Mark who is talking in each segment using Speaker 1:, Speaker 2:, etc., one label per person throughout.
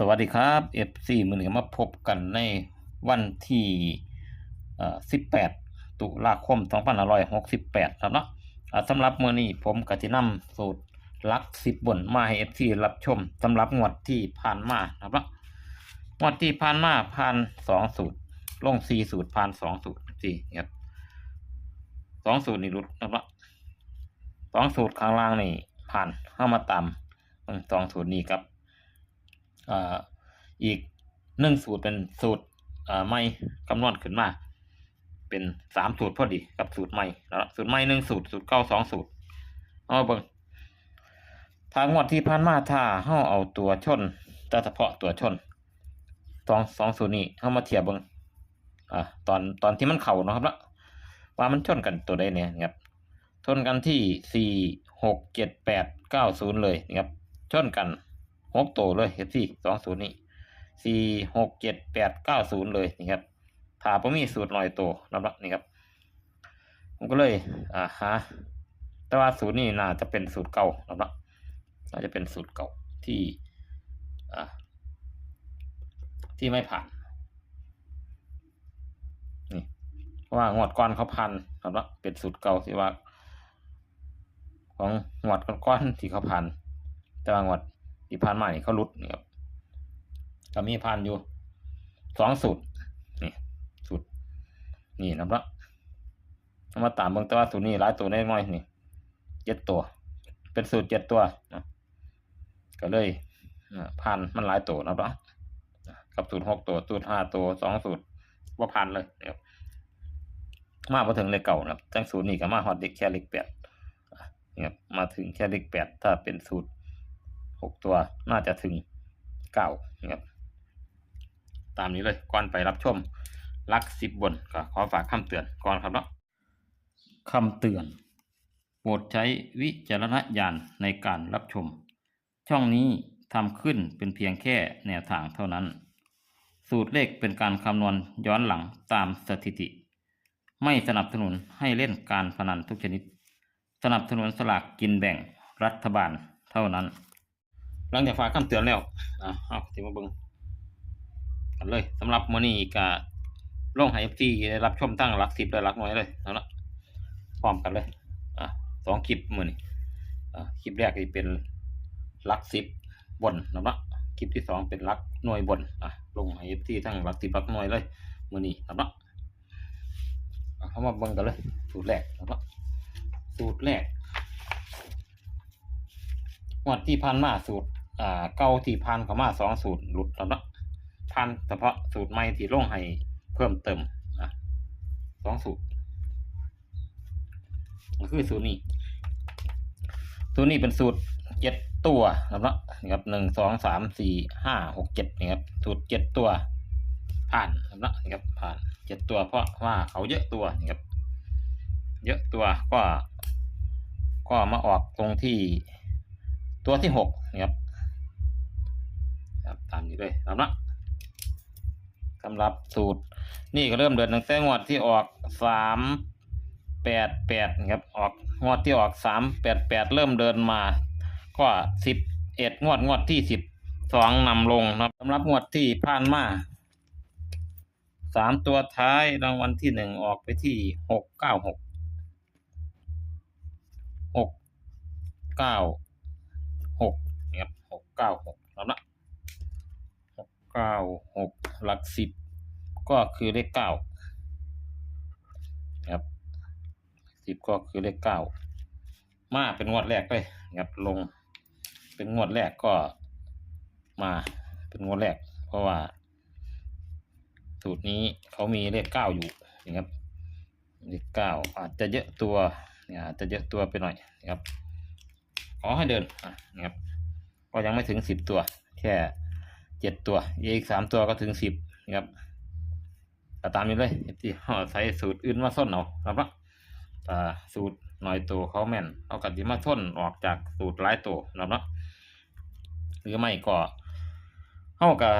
Speaker 1: สวัสดีครับ FC มือนี้มาพบกันในวันที่18 ตุลาคม 2568 ครับเนาะสำหรับมือนี้ผมก็สินำสูตรลัก10บบนมาให้ FC รับชมสำหรับงวดที่ผ่านมาครับเนาะงวดที่ผ่านมาผ่าน 2 สูตร ลง 4 สูตรผ่าน 2 สูตร4ครับ2สูตรนี่หลุดครับเนาะสองสูตรข้างล่างนี่ผ่านเข้ามาตามเบิ่งสองสูตรนี้ครับ อีกหนึ่งสูตรเป็นสูตรไม่คำนวณขึ้นมา เป็นสามสูตรพอดีกับสูตรใหม่แล้วสูตรใหม่หนึ่งสูตรสูตรเก้าสองสูตรเอาเบิ่งทางงวดที่ผ่านมาถ้าเฮาเอาตัวชนแต่เฉพาะตัวชนสองสองสูตรนี้เฮามาเทียบเบิ่งอ่าตอนตอนที่มันเข่าเนาะครับละว่ามันชนกันตัวใดเนี่ยครับชนกันที่สี่หกเจ็ดแปดเก้าศูนย์เลยนะครับชนกัน หกตัวเลยเห็นสิสองศูนย์นี่สี่หกเจ็ดแปดเก้าศูนย์เลยนี่ครับถ้าผมมีสูตรลอยตัวนะครับนี่ครับ ผมก็เลยอ่าฮะแต่ว่าสูตรนี้น่าจะเป็นสูตรเก่านะครับน่าจะเป็นสูตรเก่าที่อ่าที่ไม่ผ่านนี่เพราะว่างวดก่อนเขาพันครับเป็นสูตรเก่าที่ว่า ของงวดก้อนๆที่เขาพันแต่ว่างวด ที่ผ่านมานี่ยเขาลุดนี่ครับก็มีผ่านอยู่สองสูตรนี่สูตรนี่นะครับเอามาตามเบิ่งต่ว่าสูตรนี้หลายตัวได้น้อยนี่เจ็ดตัว เป็นสูตรเจ็ดตัวนะก็เลยผ่านมันหลายตัวนะครับกับสูตรหกตัวสูตรห้าตัวสองสูตรว่าผ่านเลยนะครับมาพอถึงเลขเก่านะครับจังสูตรนี้ก็มาฮอดเด็กแค่เลขแปดอะครับมาถึงแค่เลขแปดถ้าเป็นสูตร กตัวน่าจะถึงเก้านะครับตามนี้เลยก่อนไปรับชมลักสิบบนก็ขอฝากคำเตือนก่อนครับเนาะคำเตือน โปรดใช้วิจารณญาณในการรับชม ช่องนี้ทำขึ้นเป็นเพียงแค่แนวทางเท่านั้น สูตรเลขเป็นการคำนวณย้อนหลังตามสถิติ ไม่สนับสนุนให้เล่นการพนันทุกชนิด สนับสนุนสลากกินแบ่งรัฐบาลเท่านั้น หลังจากฝากคำเตือนแล้วอะเอาถึงมาเบิ่งกันเลยสำหรับมื้อนี้ก็ลงให้ FC ได้รับชมตั้งหลักสิบและหลักหน่วยเลยเอาละพร้อมกันเลยอะสองคลิปมื้อนี้อะคลิปแรกจะเป็นหลักสิบบนนะละคลิปที่สองเป็นหลักหน่วยบนอะลงให้ FC ทั้งหลักสิบหลักหน่วยเลยมื้อนี้นะละเอาเข้ามาเบิ่งกันเลย สูตรแรกนะละสูตรแรกงวดที่ผ่านมาสูตร อ่าเก้าที่พันเขามาสองสูตรหลุดแล้วเนาะพันเฉพาะสูตรใหม่ที่ลงให้เพิ่มเติมอะสองสูตรก็คือสูตรนี้สูตรนี้เป็นสูตรเจ็ดตัวนะครับนะครับหนึ่งสองสามสี่ห้าหกเจ็ดนี่ครับสูตรเจ็ดตัว ผ่านนะครับเนะครับผ่านเจ็ดตัวเพราะว่าเขาเยอะตัวนี่ครับ เยอะตัวก็ ก็มาออกตรงที่ตัวที่หกนี่ครับ ครับตามนี้เลยสำหรับสำหรับสูตร นี่ก็เริ่มเดินตั้งแต่งวดที่ออกสามแปดแปดครับออกงวดที่ออกสามแปดแปดเริ่มเดินมา ก็สิบเอ็ดงวดงวดที่สิบสองนำลงนะครับสำหรับงวดที่ผ่านมาสามตัวท้ายรางวัลที่หนึ่งออกไปที่หกเก้าหกหกเก้าหกครับหกเก้าหกแล้วนะ เก้าหกหลักสิบก็คือเลขเก้าครับสิบก็คือเลขเก้ามาเป็นงวดแรกเลยครับลงเป็นงวดแรกก็มาเป็นงวดแรก เพราะว่าสูตรนี้เขามีเลขเก้าอยู่นะครับเลขเก้าอาจจะเยอะตัวเนี่ยอาจจะเยอะตัวไปหน่อยนะครับขอให้เดินนะครับ ก็ยังไม่ถึงสิบตัว แค่ เจ็ดตัวอีกสามตัวก็ถึงสิบนะครับตามนี้เลยที่ห่อใส่สูตรอื่นมาส้นเอาครับว่าอ่าสูตรหน่อยตัวเขาแม่นเอากระดิมาส้นออกจากสูตรหลายตัวนะครับเนาะหรือไม่ก็เข้ากับ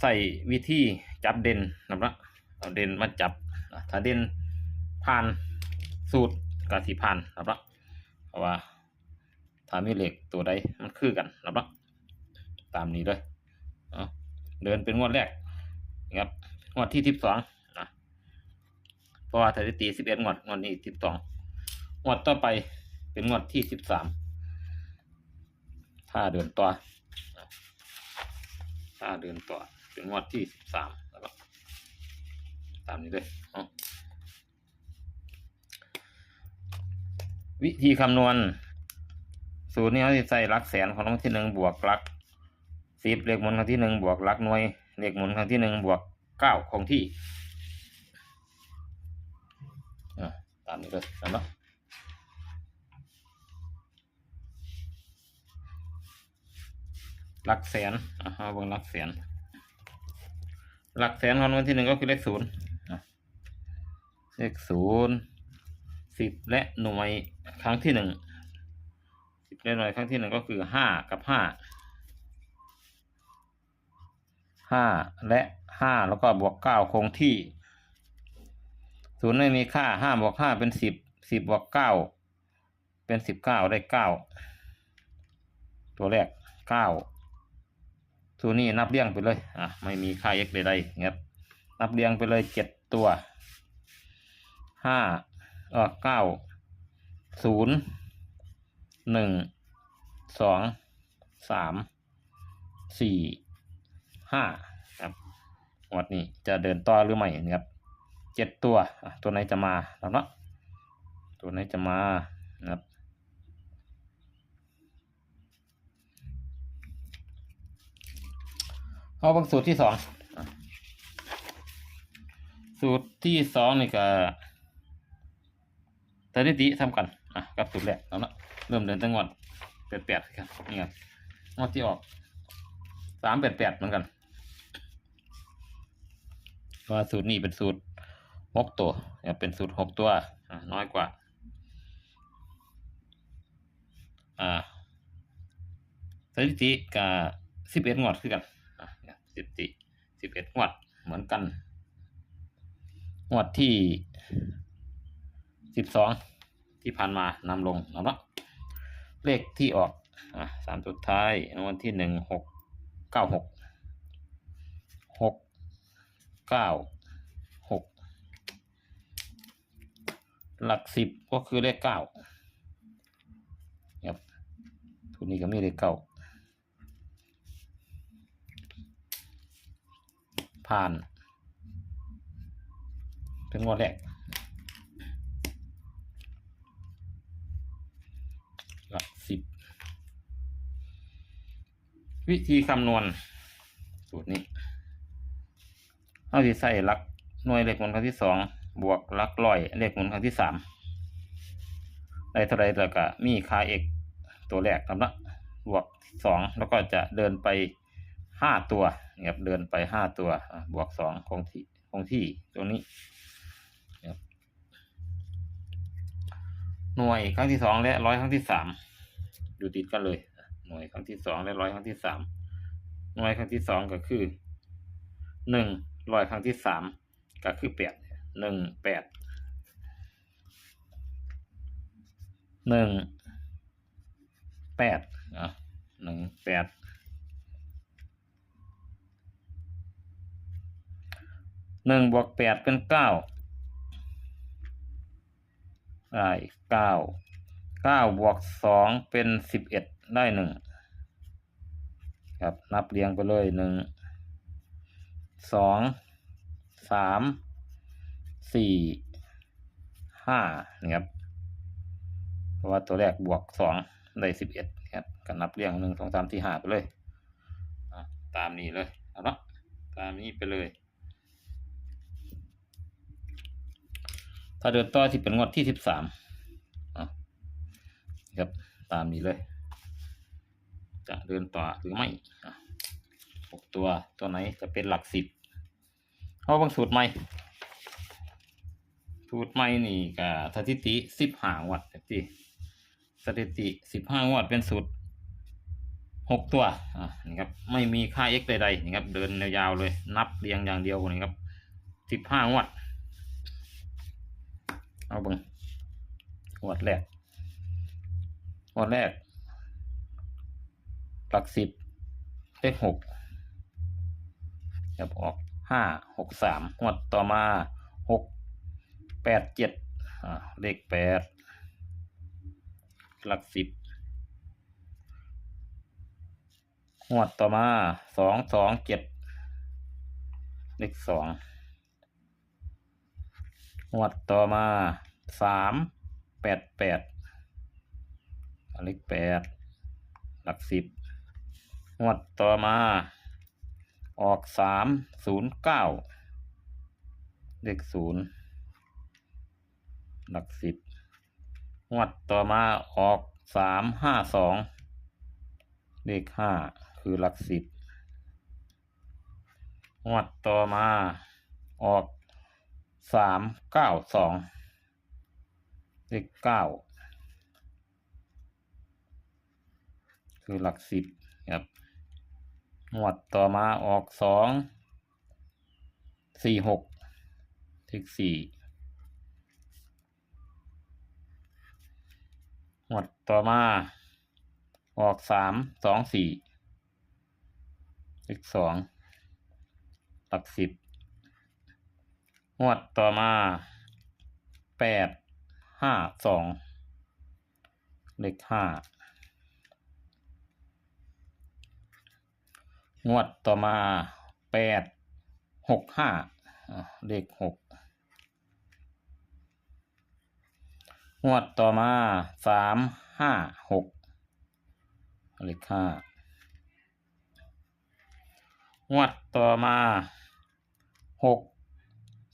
Speaker 1: ใส่วิธีจับเด่นนะครับเนาะเอาเด่นมาจับถ้าเด่นผ่านสูตรกับสีผ่านนะครับเนาะเพราะว่าถ้ามีเหล็กตัวใดมันคือกันนะครับเนาะตามนี้เลย เดินเป็นงวดแรกนะครับงวดที่สิบสองนะเพราะว่าสถิติสิบเอ็ดงวดงวดนี้สิบสองงวดต่อไปเป็นงวดที่สิบสามถ้าเดินต่อถ้าเดินต่อเป็นงวดที่สิบสามแล้วก็ตามนี้เลยวิธีคำนวณสูตรนี้เขาจะใส่หลักแสนของรางที่หนึ่งบวกหลัก สิบเลขหมุนครั้งที่หนึ่งบวกหลักหน่วย เลขหมุนครั้งที่หนึ่งบวกเก้าคงที่อ่าตามนี้เลยนะหลักแสนอ่าเอาเบงหลักแสน หลักแสนของรางวัลที่หนึ่งก็คือเลขศูนย์เลขศูนย์สิบและหน่วยครั้งที่หนึ่งสิบเลขหน่วยครั้งที่หนึ่งก็คือห้ากับห้า ห้าและห้าแล้วก็บวกเก้าคงที่ศูนย์ไม่มีค่าห้าบวกห้าเป็นสิบสิบบวกเก้าเป็นสิบเก้าได้เก้าตัวแรกเก้าศูนย์นี้นับเรียงไปเลยอะไม่มีค่า x ใดๆครับนับเรียงไปเลยเจ็ดตัวห้าเออเก้าศูนย์หนึ่งสองสามสี่ ห้าครับงวดนี้จะเดินต่อหรือไม่นะครับเจ็ดตัวตัวไหนจะมาแล้วเนาะตัวไหนจะมานะครับเอาบางสูตรที่สองสูตรที่สองนี่ก็สถิติทำกันอะกับสูตรแรกแล้วเนาะเริ่มเดินตั้งงวดแปดแปดครับนี่ครับงวดที่ออกสามแปดแปดเหมือนกัน ว่าสูตรนี้เป็นสูตรหกตัวเนี่ยเป็นสูตรหกตัวน้อยกว่า อ่าสถิติกับสิบเอ็ดงวดคือกันอะเนี่ยสถิติสิบเอ็ดงวดเหมือนกัน งวดที่สิบสองที่ผ่านมานำลงเอาเนาะเลขที่ออกอะสามสุดท้ายงวัลที่หนึ่งหกเก้าหก เก้าหกหลักสิบก็คือเลขเก้าครับทุนนี้ก็มีเลขเก้าผ่าน เป็นงวดแรกหลักสิบวิธีคำนวณสูตรนี้ เอาที่ใส่หลักหน่วยเลขหมุนครั้งที่สองบวกหลักร้อยเลขหมุนครั้งที่สามได้เท่าไรแล้วก็มีค่า x ตัวแรกครับนะบวกสองแล้วก็จะเดินไปห้าตัวนะครับเดินไปห้าตัวบวกสองคงที่คงที่ตรงนี้นะหน่วยครั้งที่สองและร้อยครั้งที่สามอยู่ติดกันเลย หน่วยครั้งที่สองและร้อยครั้งที่สามหน่วยครั้งที่สองก็คือหนึ่ง ร้อยครั้งที่สามก็คือแปดหนึ่งแปดหนึ่งแปดอะหนึ่งแปดหนึ่งบวกแปดเป็นเก้าได้เก้าเก้าบวกสองเป็นสิบเอ็ดได้หนึ่งครับนับเรียงไปเลยหนึ่ง สองสามสี่ห้านี่ครับเพราะว่าตัวแรกบวกสองได้สิบเอ็ดครับก็นับเรียงหนึ่งสองสามสี่ห้าไปเลยตามนี้เลยเอาเนะตามนี้ไปเลย ถ้าเดินต่อที่เป็นงวดที่สิบสามครับตามนี้เลย จะเดินต่อหรือไม่ กตัวตัวไหนจะเป็นหลักสิบเอาบางสูตรใหม่ สูตรใหม่นี่กับสถิติสิบห้างวดที่สถิติสิบห้างวดเป็นสูตรหกตัวอะนี่ครับไม่มีค่า x ใดๆนี่ครับเดินยาวๆเลยนับเรียงอย่างเดียวนี่ครับสิบห้างวดเอาบังงวดแรกงวดแรกหลักสิบเลขหก ครับออกห้าหกสามงวดต่อมาหกแปดเจ็ดเลขแปดหลักสิบงวดต่อมาสองสองเจ็ดเลขสองงวดต่อมาสามแปดแปดเลขแปดหลักสิบงวดต่อมา ออกสามศูนย์เก้าเลขศูนย์หลักสิบงวดต่อมาออกสามห้าสองเลขห้าคือหลักสิบงวดต่อมาออกสามเก้าสองเลขเก้าคือหลักสิบครับ งวดต่อมาออกสองสี่หกทิกสี่งวดต่อมา ออกสามสองสี่ทิกสองหลักสิบงวดต่อมาแปดห้าสองเลขห้า งวดต่อมาแปดหกห้าเลขหกงวดต่อมาสามห้าหกเลขห้างวดต่อมาหก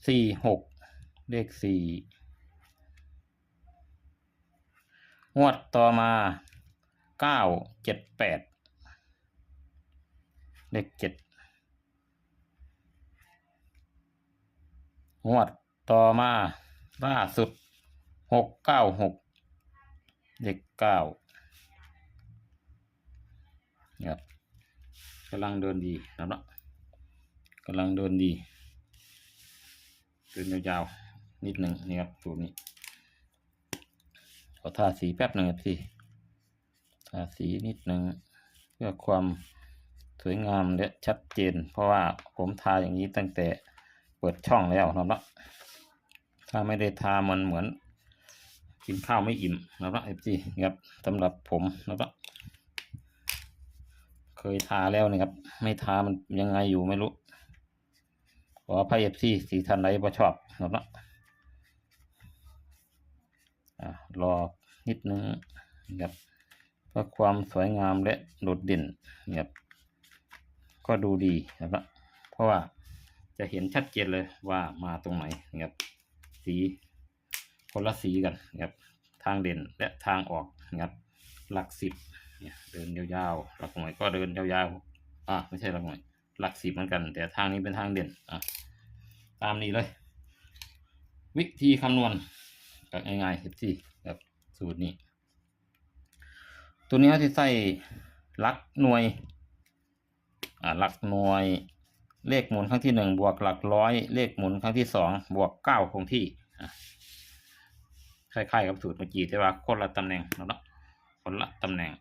Speaker 1: สี่หกเลขสี่งวดต่อมาเก้าเจ็ดแปด เลขเจ็ดงวดต่อมาล่าสุดหกเก้าหกเลขเก้าครับกำลังเดินดีนะเนาะกำลังเดินดีเดินยาวๆนิดหนึ่งนี่ครับตัวนี้ขอทาสีแป๊บหนึ่งครับพี่ทาสีนิดหนึ่งเพื่อความ สวยงามและชัดเจน เพราะว่าผมทาอย่างนี้ตั้งแต่เปิดช่องแล้วนะครับถ้าไม่ได้ทามันเหมือนกินข้าวไม่อิ่มนะครับเอฟซีครับสำหรับผมนะครับเคยทาแล้วนะครับ ไม่ทามันยังไงอยู่ไม่รู้ขออภัยเอฟซีสีท่านใดบ่ชอบนะครับรอนิดนึงนะครับเพื่อความสวยงามและโดดเด่นนะครับ ก็ดูดีนะครับเพราะว่าจะเห็นชัดเจนเลยว่ามาตรงไหนนะครับสีคนละสีกันนะครับทางเด่นและทางออกนะครับหลักสิบเนี่ยเดินยาวๆหลักหน่วยก็เดินยาวๆอะไม่ใช่หลักหน่วยหลักสิบเหมือนกัน แต่ทางนี้เป็นทางเด่นอะตามนี้เลย วิธีคำนวณก็ง่ายๆสิแบบสูตรนี้ ตัวนี้ที่ใส่หลักหน่วย หลักหน่วย เลขหมุนครั้งที่หนึ่งบวกหลักร้อย เลขหมุนครั้งที่สองบวกเก้าคงที่คล้ายๆกับสูตรเมื่อกี้แต่ว่าคนละตำแหน่งเนาะคนละตำแหน่ง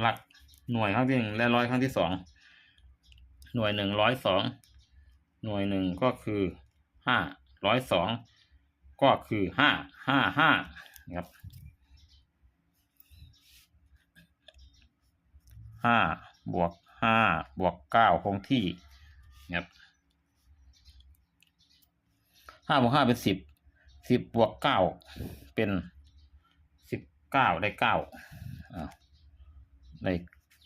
Speaker 1: หลักหน่วยครั้งที่หนึ่งและร้อยครั้งที่สองหน่วยหนึ่งร้อยสองหน่วยหนึ่งก็คือห้าร้อยสองก็คือห้าห้าห้านะครับ ห้าบวกห้าบวกเก้าคงที่นะครับห้าบวกห้าเป็นสิบสิบบวกเก้าเป็นสิบเก้าได้เก้าอ่าได้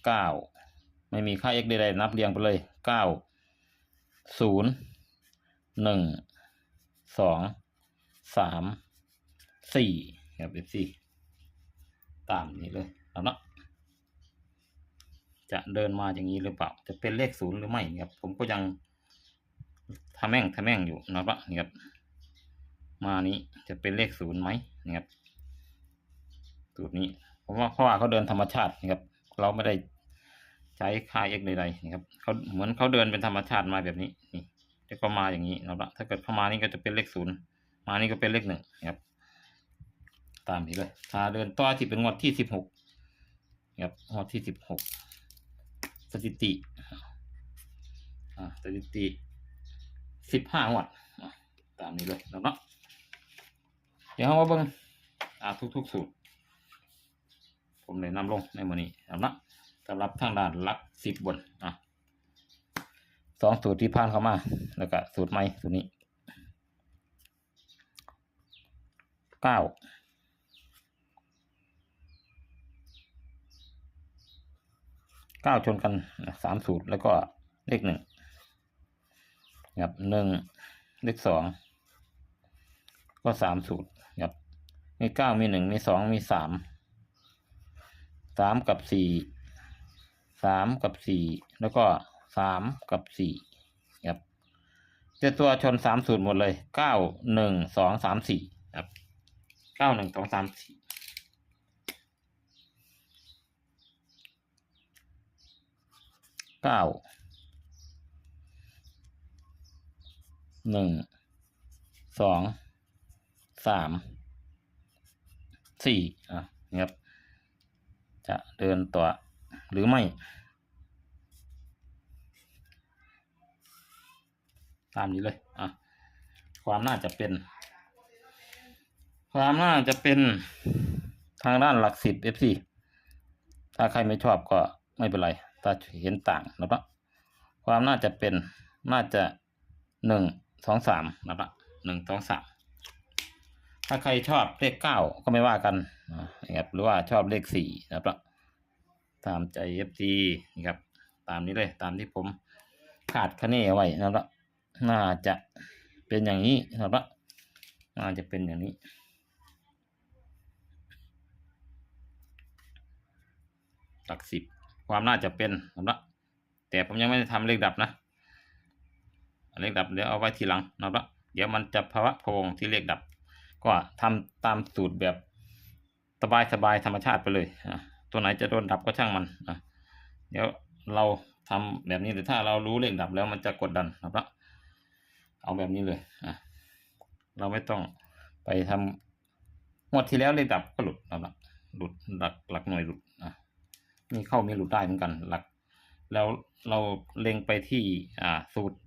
Speaker 1: เก้าไม่มีค่า x ใดๆนับเรียงไปเลยเก้าศูนย์หนึ่งสองสามสี่ครับเอฟซีตามนี้เลยเอาเนาะ จะเดินมาอย่างนี้หรือเปล่า จะเป็นเลขศูนย์หรือไม่ครับ ผมก็ยังทำแม่งทำแม่งอยู่นะครับนี่ครับ มานี้จะเป็นเลขศูนย์ไหมนะครับสูตรนี้ผมว่าเพราะว่าเขาเดินธรรมชาตินะครับ เราไม่ได้ใช้ค่า x ใดๆนะครับเขาเหมือนเขาเดินเป็นธรรมชาติมาแบบนี้นี่แล้วก็มาอย่างนี้นะครับถ้าเกิดเข้ามานี่ก็จะเป็นเลขศูนย์มานี่ก็เป็นเลขหนึ่งนะครับ ตามนี้เลยถ้าเดินต่อที่เป็นงวดที่สิบหกครับงวดที่สิบหก สถิติอ่าสถิติสิบห้างวดอะตามนี้เลยแล้วเนาะเดี๋ยวเรามาเบิ่งอาทุกๆสูตร ผมเลยนำลงในมือนี้แล้วเนาะสำหรับทางด้านลักสิบบนอะสองสูตรที่ผ่านเข้ามา แล้วก็สูตรใหม่สูตรนี้เก้า เก้าชนกันสามสูตรแล้วก็เลขหนึ่งครับหนึ่งเลขสองก็สามสูตรครับมีเก้ามีหนึ่งมีสองมีสามสามกับสี่สามกับสี่แล้วก็สามกับสี่ครับเจ้าตัวชนสามสูตรหมดเลยเก้าหนึ่งสองสามสี่ครับเก้าหนึ่งสองสามสี่ เก้าหนึ่งสองสามสี่อะครับ จะเดินต่อหรือไม่ ตามนี้เลยอะความน่าจะเป็น ความน่าจะเป็นทางด้านหลักสิบ FC ถ้าใครไม่ชอบก็ไม่เป็นไร ถ้าเห็นต่างนะครับความน่าจะเป็นน่าจะหนึ่งสองสามนะครับหนึ่งสองสามถ้าใครชอบเลขเก้าก็ไม่ว่ากันนะครับหรือว่าชอบเลขสี่นะครับตามใจเอฟซีนะครับ ตามนี้เลยตามที่ผมขาดคะเนเอาไว้นะครับน่าจะเป็นอย่างนี้นะครับน่าจะเป็นอย่างนี้หลักสิบ ความน่าจะเป็นสำหรับแต่ผมยังไม่ได้ทำเลขดับนะเลขดับเดี๋ยวเอาไว้ทีหลังนะครับเดี๋ยวมันจะภาวะพงที่เลขดับ ก็ทำตามสูตรแบบสบายสบายธรรมชาติไปเลยอะตัวไหนจะโดนดับก็ช่างมันอะเดี๋ยวเราทำแบบนี้หรือถ้าเรารู้เลขดับแล้วมันจะกดดันนะครับเอาแบบนี้เลยอะเราไม่ต้องไปทำงวดที่แล้วเลขดับก็หลุดนะครับหลุดหลักหลักหน่วยหลุด มีเข้ามีหลุดได้เหมือนกันหลัก แล้วเราเล็งไปที่อ่าสูตร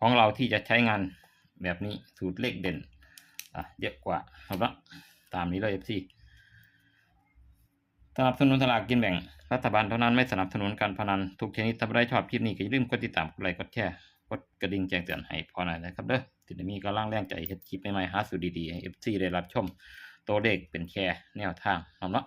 Speaker 1: ของเราที่จะใช้งานแบบนี้สูตรเลขเด่นอะเยอะกว่าครับละตามนี้เลย FC สนับสนุนสลากกินแบ่งรัฐบาลเท่านั้นไม่สนับสนุนการพนันทุกชนิดถ้าได้ชอบคลิปนี้ก็อย่าลืมกดติดตามกดไลค์กดแชร์กดกระดิ่งแจ้งเตือนให้พอหน่อยนะครับเด้อที่จะมีกำลังแรงใจเฮ็ดคลิปใหม่ๆหาสูตรดีๆให้ FC ได้รับชมตัวเลขเป็นแชร์แนวทางเนาะ